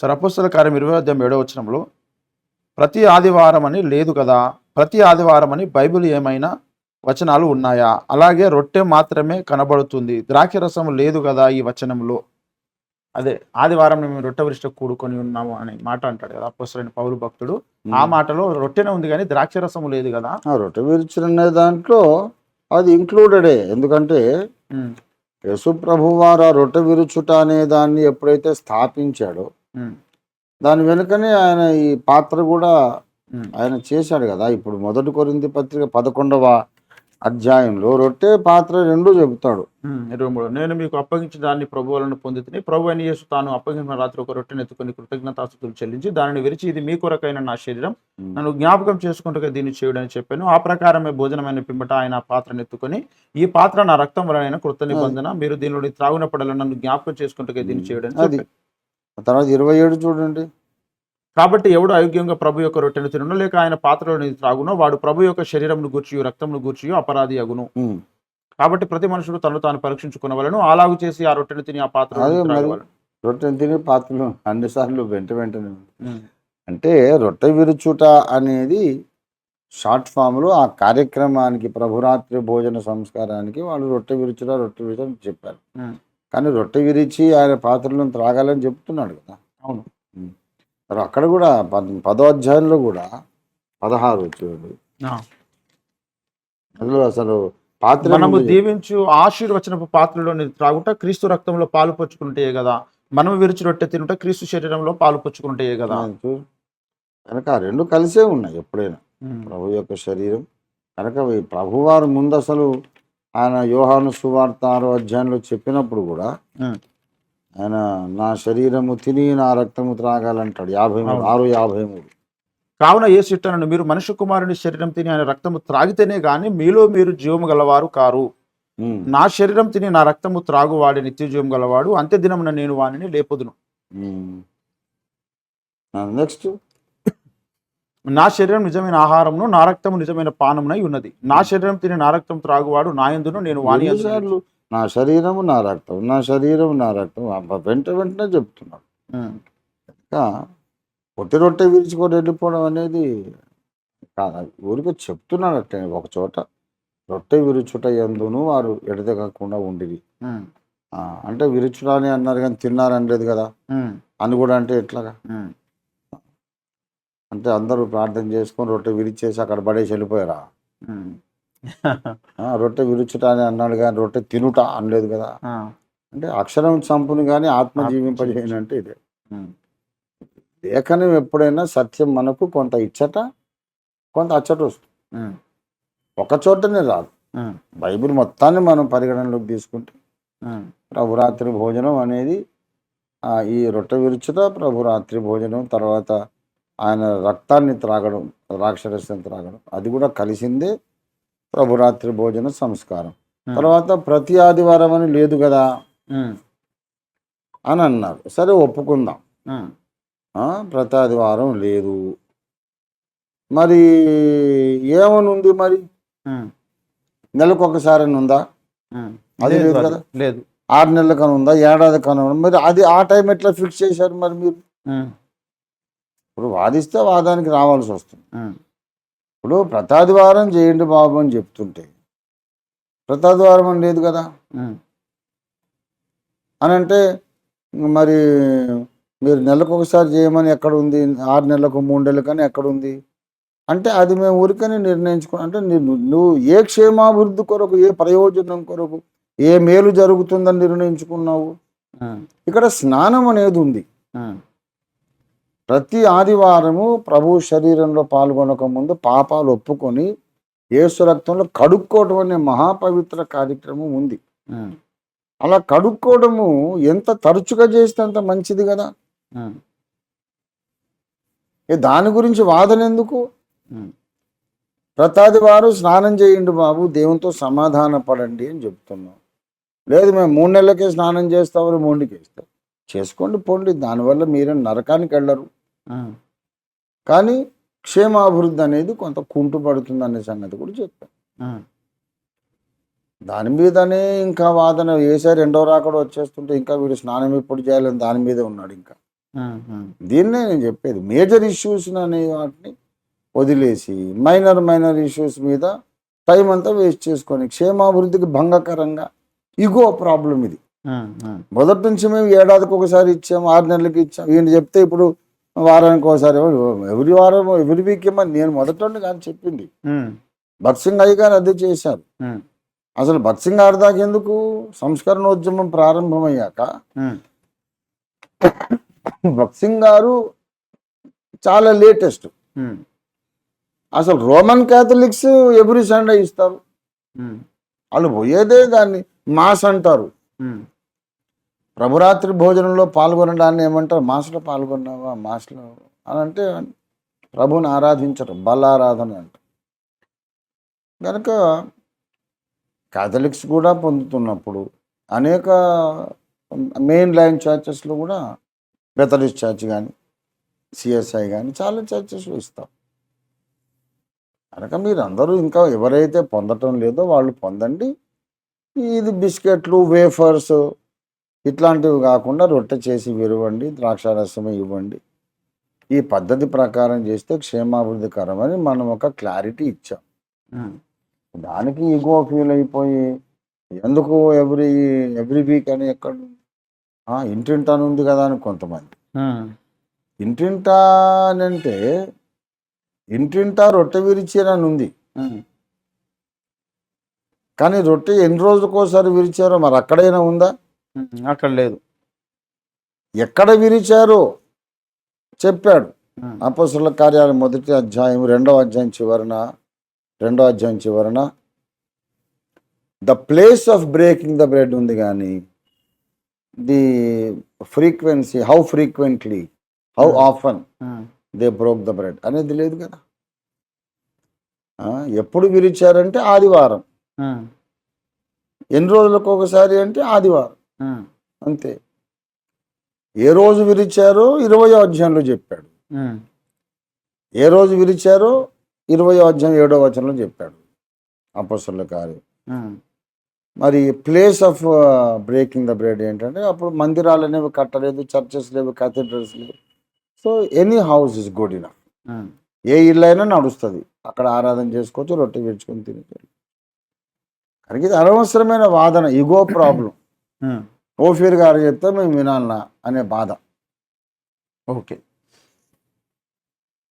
సరే అపోస్తల కార్యం ఇరవై అధ్యాయం ఏడో వచనంలో ప్రతి ఆదివారం అని లేదు కదా ప్రతి ఆదివారం అని బైబిల్ ఏమైనా వచనాలు ఉన్నాయా? అలాగే రొట్టె మాత్రమే కనబడుతుంది ద్రాక్ష రసం లేదు కదా ఈ వచనంలో. అదే ఆదివారం మేము రొట్టె వృష్ట కూడుకొని ఉన్నాము అనే మాట అంటాడు కదా అపోస్తలైన పౌరు భక్తుడు. ఆ మాటలో రొట్టెనే ఉంది కానీ ద్రాక్ష రసము లేదు కదా. రొట్టె విరుచులు అనే దాంట్లో అది ఇంక్లూడెడే. ఎందుకంటే యేసు ప్రభు వారు ఆ రొట్టె విరుచుట అనే దాన్ని ఎప్పుడైతే స్థాపించాడో దాని వెనుకనే ఆయన ఈ పాత్ర కూడా ఆయన చేశాడు కదా. ఇప్పుడు మొదటి కొరింది పత్రిక పదకొండవ అధ్యాయంలో రొట్టె పాత్ర రెండు చెబుతాడు. ఇరవై మూడు నేను మీకు అప్పగించిన దాన్ని ప్రభు వలన పొందితిని. ప్రభు అని యేసు తాను అప్పగించిన రాత్రి ఒక రొట్టెను ఎత్తుకొని కృతజ్ఞతాస్తుతులు చెల్లించి దానిని విరిచి ఇది మీ కొరకైన నా శరీరం. నన్ను జ్ఞాపకం చేసుకుంటూ దీన్ని చేయడని చెప్పాను. ఆ ప్రకారమే భోజనమైన పిమ్మట ఆయన పాత్రను ఎత్తుకొని ఈ పాత్ర నా రక్తం వలన కృత నిబంధన మీరు దీనిలోని త్రాగునప్పుడల్లా నన్ను జ్ఞాపకం చేసుకుంటూ దీన్ని చేయడని ఆ తర్వాత ఇరవై ఏడు చూడండి. కాబట్టి ఎవడు అయోగ్యంగా ప్రభు యొక్క రొట్టెను తినను లేక ఆయన పాత్రలోని త్రాగునో వాడు ప్రభు యొక్క శరీరంను గూర్చి రక్తంను గూర్చి అపరాధి అగును. కాబట్టి ప్రతి మనుషుడు తను తాను పరీక్షించుకున్న వలను అలాగు చేసి ఆ రొట్టెను తిని ఆ పాత్ర. రొట్టెను తిని పాత్రలు అన్నిసార్లు వెంట వెంటనే అంటే రొట్టె విరుచుట అనేది షార్ట్ ఫామ్లో ఆ కార్యక్రమానికి ప్రభురాత్రి భోజన సంస్కారానికి వాళ్ళు రొట్టె విరుచుట రొట్టె విరుచుట అని చెప్పారు. కానీ రొట్టె విరిచి ఆయన పాత్రలను త్రాగాలని చెప్తున్నాడు కదా. అవును. అక్కడ కూడా పద అధ్యాయంలో కూడా పదహారు చూడండి అందులో అసలు పాత్ర మనము. దీవించు ఆశీర్వచనపు పాత్రలో త్రాగుట క్రీస్తు రక్తంలో పాలు పంచుకుంటే కదా. మనము విరిచి రొట్టె తినుట క్రీస్తు శరీరంలో పాలు పంచుకుంటే కదా. కనుక రెండు కలిసే ఉన్నాయి ఎప్పుడైనా. ప్రభు యొక్క శరీరం. కనుక ప్రభువారు ముందు అసలు ఆయన యోహాను సువార్త ఆరో అధ్యాయంలో చెప్పినప్పుడు కూడా. ఆయన నా శరీరము తిని నా రక్తము త్రాగాలంటాడు. యాభై మూడు. ఆరు యాభై మూడు. కావున ఏ సిట్టనను మీరు మనుష్య కుమారుని శరీరం తిని ఆయన రక్తము త్రాగితేనే గాని మీలో మీరు జీవము గలవారు కారు. నా శరీరం తిని నా రక్తము త్రాగు వాడి నిత్య జీవం గలవాడు. అంత్య దినమున నేను వానిని లేపుదును. నెక్స్ట్. నా శరీరం నిజమైన ఆహారమును నా రక్తము నిజమైన పానమునై ఉన్నది. నా శరీరం తిని నా రక్తం త్రాగువాడు నా యందును నేను ఎన్నిసార్లు? నా శరీరము నా రక్తం నా శరీరం నా రక్తం అబ్బా, వెంట వెంటనే చెప్తున్నాడు. ఇంకా పొట్టి రొట్టె విరుచుకొని వెళ్ళిపోవడం అనేది కాదు. ఊరికే చెప్తున్నాడు అట్టే ఒక చోట. రొట్టె విరుచుట ఎందును వారు ఉమ్. ఆ, అంటే విరుచుట అని అన్నారు కానీ తిన్నారు అనలేదు కదా. అని కూడా అంటే ఎట్లాగా. అంటే అందరూ ప్రార్థన చేసుకొని రొట్టె విరిచేసి అక్కడ పడేసి వెళ్ళిపోయారా రొట్టె విరుచుట అని అన్నాడు కానీ రొట్టె తినుట అనలేదు కదా. అంటే అక్షరం చంపును కానీ ఆత్మ ఆత్మ జీవింపజేయను అంటే ఇదే. లేఖనం ఎప్పుడైనా సత్యం మనకు కొంత ఇచ్చట కొంత అచ్చట వస్తుంది. ఒక చోటనే రాదు. బైబిల్ మొత్తాన్ని మనం పరిగణనలోకి తీసుకుంటే. ప్రభురాత్రి భోజనం అనేది ఈ రొట్టె విరుచుట ప్రభురాత్రి భోజనం తర్వాత ఆయన రక్తాన్ని త్రాగడం రాక్షరస్యం త్రాగడం అది కూడా కలిసిందే ప్రభురాత్రి భోజన సంస్కారం. తర్వాత ప్రతి ఆదివారం అని లేదు కదా. అని అన్నారు సరే ఒప్పుకుందాం ప్రతి ఆదివారం లేదు మరి ఏమని ఉంది మరి. నెలకు ఒకసారి అని ఉందా. అది లేదు. కదా? లేదు ఆరు నెలల ఉందా ఏడాది కను మరి అది ఆ టైం ఎట్లా ఫిక్స్ చేశారు మరి మీరు. ఇప్పుడు వాదిస్తే వాదానికి రావాల్సి వస్తుంది. ఇప్పుడు ప్రతాదివారం చేయండి బాబు అని చెప్తుంటే ప్రతాదివారం అని లేదు కదా. అని అంటే మరి మీరు నెలకు ఒకసారి చేయమని ఎక్కడ ఉంది ఆరు నెలలకు మూడు నెలలకు అని ఎక్కడ ఉంది అంటే అది మేము ఊరికని నిర్ణయించుకో అంటే నువ్వు ఏ క్షేమాభివృద్ధి కొరకు ఏ ప్రయోజనం కొరకు ఏ మేలు జరుగుతుందని నిర్ణయించుకున్నావు. ఇక్కడ స్నానం అనేది ఉంది. ప్రతి ఆదివారము ప్రభు శరీరంలో పాల్గొనక ముందు పాపాలు ఒప్పుకొని యేసు రక్తంలో కడుక్కోవడం అనే మహాపవిత్ర కార్యక్రమం ఉంది. అలా కడుక్కోవడము ఎంత తరచుగా చేస్తే అంత మంచిది కదా దాని గురించి వాదన ఎందుకు. ప్రతాదివారం స్నానం చేయండి బాబు దేవునితో సమాధాన పడండి అని చెప్తున్నాం లేదు మేము మూడు నెలలకే స్నానం చేస్తామని మూడుకి వేస్తాం చేసుకోండి పోండి దానివల్ల మీరేం నరకానికి వెళ్ళరు. కానీ క్షేమాభివృద్ధి అనేది కొంత కుంటుపడుతుంది అనే సంగతి కూడా చెప్పాం ఉమ్. దాని మీదనే ఇంకా వాదన వేసారి రెండో రాకడ వచ్చేస్తుంటే ఇంకా వీడు స్నానం ఎప్పుడు చేయాలని దాని మీదే ఉన్నాడు ఇంకా. దీన్నే నేను చెప్పేది. మేజర్ ఇష్యూస్ అనే వాటిని వదిలేసి మైనర్ మైనర్ ఇష్యూస్ మీద టైం అంతా వేస్ట్ చేసుకొని క్షేమాభివృద్ధికి భంగకరంగా ఇగో ప్రాబ్లం ఇది. మొదటి నుంచి మేము ఏడాదికి ఒకసారి ఇచ్చాం ఆరు నెలలకి ఇచ్చాం ఈయన చెప్తే ఇప్పుడు వారానికి ఒకసారి ఎవరి వారం ఎవరి వీక్ ఇమ్మని నేను మొదటి కానీ చెప్పింది. భక్సింగ్ అయ్య గారు అదే చేశారు. అసలు భక్సింగ్ గారి దాకా ఎందుకు? సంస్కరణోద్యమం ప్రారంభమయ్యాక భక్సింగ్ గారు చాలా లేటెస్ట్. అసలు రోమన్ క్యాథలిక్స్ ఎవ్రీ సండే ఇస్తారు? వాళ్ళు పోయేదే దాన్ని మాస్ అంటారు. ప్రభురాత్రి భోజనంలో పాల్గొనడాన్ని ఏమంటారు? మాస్లో పాల్గొన్నావా? మాస్లో అని అంటే ప్రభుని ఆరాధించరు బలారాధన అంట. కనుక క్యాథలిక్స్ కూడా పొందుతున్నప్పుడు అనేక మెయిన్ లైన్ చర్చెస్లో కూడా బెతలిస్ చర్చ్ కానీ సిఎస్ఐ కానీ చాలా చర్చెస్లో ఇస్తాం. కనుక మీరు అందరూ ఇంకా ఎవరైతే పొందటం లేదో వాళ్ళు పొందండి. ఇది బిస్కెట్లు వేఫర్స్ ఇట్లాంటివి కాకుండా రొట్టె చేసి విరవండి ద్రాక్షారసం ఇవ్వండి. ఈ పద్ధతి ప్రకారం చేస్తే క్షేమాభివృద్ధికరమని మనం ఒక క్లారిటీ ఇచ్చాం. దానికి ఈగో ఫీల్ అయిపోయి ఎందుకు ఎవ్రీ ఎవ్రీ వీక్ అని ఎక్కడ ఆ, ఇంటింటాను ఉంది కదా అని కొంతమంది. ఇంటింటా అని అంటే ఇంటింటా రొట్టె విరిచేనని ఉంది. కానీ రొట్టె ఎన్ని రోజులకోసారి విరిచారో మరి అక్కడైనా ఉందా? అక్కడ లేదు. ఎక్కడ విరిచారో చెప్పాడు. అపసుల కార్యాలు మొదటి అధ్యాయం రెండవ అధ్యాయం చివరన రెండో అధ్యాయం చివరన the place of breaking the bread ఉంది కానీ the frequency how frequently how often they broke the bread అనేది లేదు కదా. ఎప్పుడు విరిచారంటే ఆదివారం. ఎన్ని రోజులకు ఒకసారి అంటే ఆదివారం. అంతే. ఏ రోజు విరిచారో ఇరవయో అధ్యాయంలో చెప్పాడు. ఏ రోజు విరిచారో ఇరవై అధ్యాయం ఏడో వచనంలో చెప్పాడు అపస్సుల కార్యం. మరి place of breaking the bread ఏంటంటే అప్పుడు మందిరాలు అనేవి కట్టలేదు చర్చెస్ లేవు కథీడ్రల్స్ లేవు. So any house is good enough. Um, ఏ ఇల్లు అయినా నడుస్తుంది. అక్కడ ఆరాధన చేసుకోవచ్చు రొట్టె విడుచుకొని తినచ్చు కనుక ఇది అనవసరమైన వాదన ఇగో ప్రాబ్లం. ఓఫీర్ గారు చెప్తే మేము వినాలనా అనే బాధ. ఓకే.